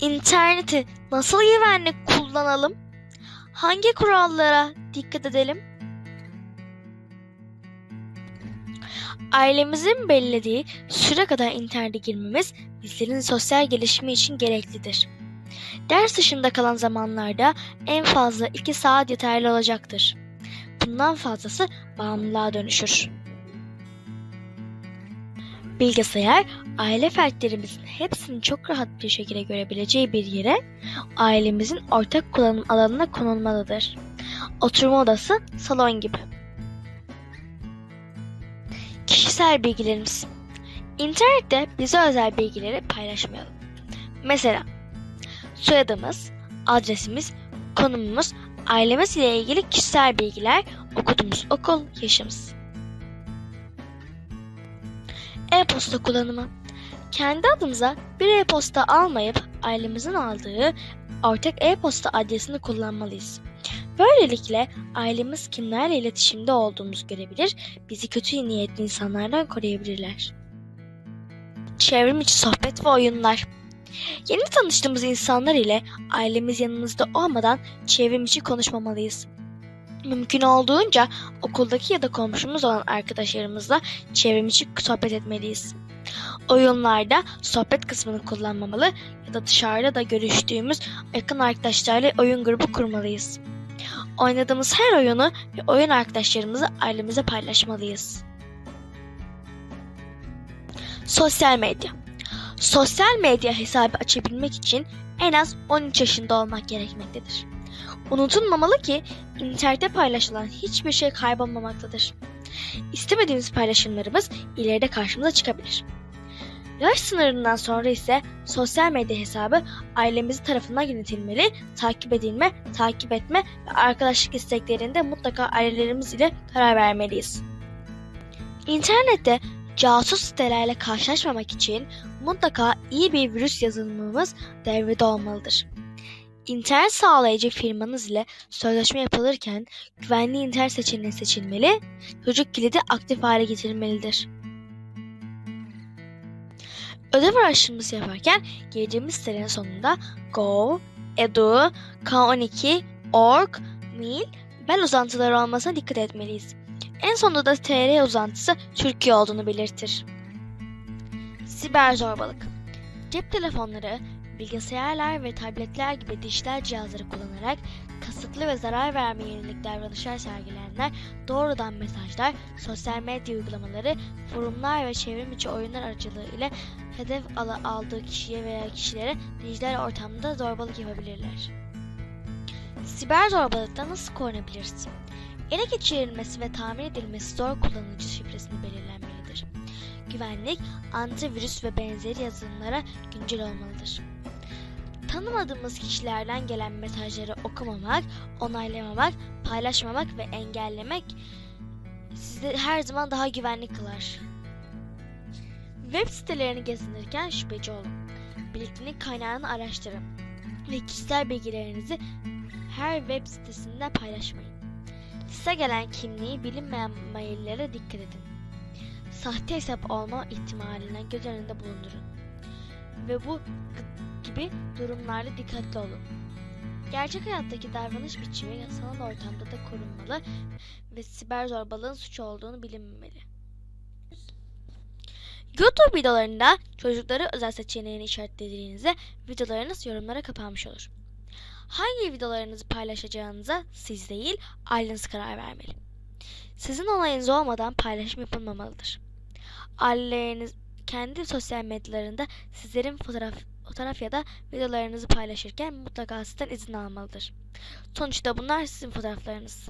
İnterneti nasıl güvenli kullanalım? Hangi kurallara dikkat edelim? Ailemizin belirlediği süre kadar internete girmemiz bizlerin sosyal gelişimi için gereklidir. Ders dışında kalan zamanlarda en fazla 2 saat yeterli olacaktır. Bundan fazlası bağımlılığa dönüşür. Bilgisayar, aile fertlerimizin hepsini çok rahat bir şekilde görebileceği bir yere, ailemizin ortak kullanım alanına konulmalıdır. Oturma odası, salon gibi. Kişisel bilgilerimiz. İnternette bize özel bilgileri paylaşmayalım. Mesela soyadımız, adresimiz, konumumuz, ailemiz ile ilgili kişisel bilgiler, okuduğumuz okul, yaşımız. E-posta kullanımı. Kendi adımıza bir e-posta almayıp ailemizin aldığı ortak e-posta adresini kullanmalıyız. Böylelikle ailemiz kimlerle iletişimde olduğumuzu görebilir, bizi kötü niyetli insanlardan koruyabilirler. Çevrim içi sohbet ve oyunlar. Yeni tanıştığımız insanlar ile ailemiz yanımızda olmadan çevrim içi konuşmamalıyız. Mümkün olduğunca okuldaki ya da komşumuz olan arkadaşlarımızla çevrim içi sohbet etmeliyiz. Oyunlarda sohbet kısmını kullanmamalı ya da dışarıda da görüştüğümüz yakın arkadaşlarla oyun grubu kurmalıyız. Oynadığımız her oyunu ve oyun arkadaşlarımızı ailemize paylaşmalıyız. Sosyal medya Sosyal medya hesabı açabilmek için en az 13 yaşında olmak gerekmektedir. Unutulmamalı ki internette paylaşılan hiçbir şey kaybolmamaktadır. İstemediğimiz paylaşımlarımız ileride karşımıza çıkabilir. Yaş sınırından sonra ise sosyal medya hesabı ailemiz tarafından yönetilmeli, takip edilme, takip etme ve arkadaşlık isteklerinde mutlaka ailelerimiz ile karar vermeliyiz. İnternette casus sitelerle karşılaşmamak için mutlaka iyi bir virüs yazılımımız devrede olmalıdır. İnternet sağlayıcı firmanız ile sözleşme yapılırken güvenli internet seçeneği seçilmeli, çocuk kilidi aktif hale getirilmelidir. Ödev araştırması yaparken girdiğimiz sitenin sonunda Go, Edu, K12, Org, Mail, Bell uzantıları olmasına dikkat etmeliyiz. En sonunda da TR uzantısı Türkiye olduğunu belirtir. Siber zorbalık Cep telefonları, bilgisayarlar ve tabletler gibi dijital cihazları kullanarak kasıtlı ve zarar vermeye yönelik davranışlar sergileyenler doğrudan mesajlar, sosyal medya uygulamaları, forumlar ve çevrim içi oyunlar aracılığıyla hedef ala aldığı kişiye veya kişilere dijital ortamda zorbalık yapabilirler. Siber zorbalıktan nasıl korunabiliriz? Ele geçirilmesi ve tahmin edilmesi zor kullanıcı şifresini belirlenmelidir. Güvenlik, antivirüs ve benzeri yazılımlara güncel olmalıdır. Tanımadığımız kişilerden gelen mesajları okumamak, onaylamamak, paylaşmamak ve engellemek sizi her zaman daha güvenli kılar. Web sitelerini gezinirken şüpheci olun. Bilgilik kaynağını araştırın ve kişisel bilgilerinizi her web sitesinde paylaşmayın. Size gelen kimliği bilinmeyen maillere dikkat edin. Sahte hesap olma ihtimaline göz önünde bulundurun. Ve bu gibi durumlarda dikkatli olun. Gerçek hayattaki davranış biçimi sanal ortamda da korunmalı ve siber zorbalığın suç olduğunu bilinmeli. YouTube videolarında çocukları özel seçeneğini işaretlediğinizde videolarınız yorumlara kapanmış olur. Hangi videolarınızı paylaşacağınıza siz değil, aileniz karar vermeli. Sizin onayınız olmadan paylaşım yapılmamalıdır. Aileleriniz kendi sosyal medyalarında sizlerin fotoğraf, fotoğraf ya da videolarınızı paylaşırken mutlaka sizden izin almalıdır. Sonuçta bunlar sizin fotoğraflarınız.